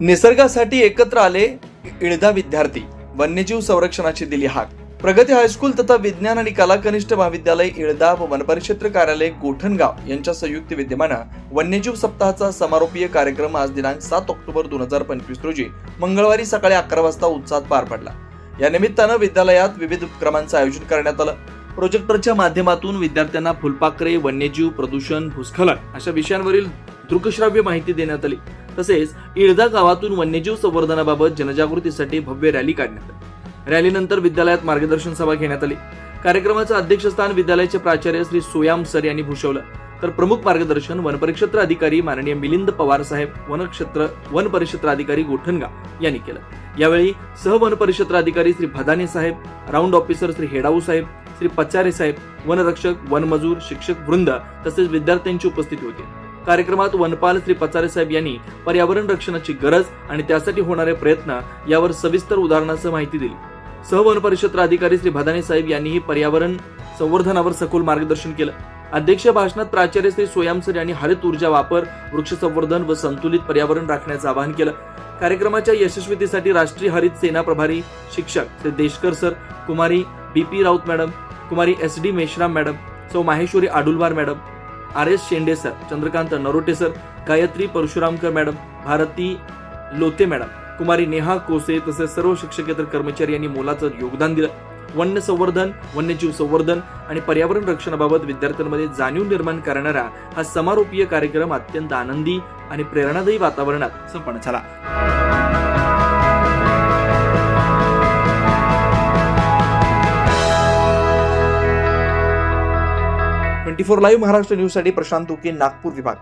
निसर्गासाठी एकत्र आले इळदा विद्यार्थी. वन्यजीव संरक्षणाची दिली हाक. प्रगती हायस्कूल तथा विज्ञान आणि कला कनिष्ठ महाविद्यालय इळदा व वनपरिक्षेत्र कार्यालय गोठणगाव यांच्या संयुक्त विद्यमानं वन्यजीव सप्ताहाचा समारोपीय कार्यक्रम आज दिनांक सात ऑक्टोबर दोन हजार पंचवीस रोजी मंगळवारी सकाळी अकरा वाजता उत्साहात पार पडला. या निमित्तानं विद्यालयात विविध उपक्रमांचं आयोजन करण्यात आलं. प्रोजेक्टरच्या माध्यमातून विद्यार्थ्यांना फुलपाखरे वन्यजीव प्रदूषण भूस्खलन अशा विषयांवरील दृकश्राव्य माहिती देण्यात आली. तसेच इळदा गावातून वन्यजीव संवर्धनाबाबत जनजागृतीसाठी भव्य रॅली काढण्यात आली. रॅलीनंतर विद्यालयात मार्गदर्शन सभा घेण्यात आली. कार्यक्रमाचं अध्यक्षस्थान विद्यालयाचे प्राचार्य श्री सोयाम सर यांनी भूषवलं. तर प्रमुख मार्गदर्शन वनपरिक्षेत्र अधिकारी माननीय मिलिंद पवार साहेब वनक्षेत्र वन परिक्षेत्र अधिकारी गोठणगाव यांनी केलं. यावेळी सह वन अधिकारी श्री भदाने साहेब राऊंड ऑफिसर श्री हेडाऊ साहेब श्री पचारे साहेब वनरक्षक वनमजूर शिक्षक वृंद तसेच विद्यार्थ्यांची उपस्थिती होती. कार्यक्रमात वनपाल श्री पचारे साहेब यांनी पर्यावरण रक्षणाची गरज आणि त्यासाठी होणारे प्रयत्न यावर सविस्तर उदाहरणासह माहिती दिली. सह वन अधिकारी श्री भदाने साहेब यांनीही पर्यावरण संवर्धनावर सखोल मार्गदर्शन केलं. अध्यक्ष भाषणात प्राचार्य श्री सोयाम सर यांनी हरित ऊर्जा वापर वृक्ष संवर्धन व संतुलित पर्यावरण राखण्याचं आवाहन केलं. कार्यक्रमाच्या यशस्वीतेसाठी राष्ट्रीय हरित सेना प्रभारी शिक्षक श्री देशकर सर कुमारी बी पी राऊत मॅडम कुमारी एस डी मेश्राम मॅडम सौ Maheshwari Adulwar madam R S Shende sir Chandrakant Narote sir Gayatri Parshuramkar madam Bharati Lote madam कुमारी नेहा कोसे तसेच सर्व शिक्षकेतर कर्मचारी यांनी मोलाचं योगदान दिलं. वन्य संवर्धन वन्यजीव संवर्धन आणि पर्यावरण रक्षणाबाबत विद्यार्थ्यांमध्ये जाणीव निर्माण करणारा हा समारोपीय कार्यक्रम अत्यंत आनंदी आणि प्रेरणादायी वातावरणात संपन्न झाला. ट्वेंटी फोर लाईव्ह महाराष्ट्र न्यूजसाठी प्रशांत उके नागपूर विभाग.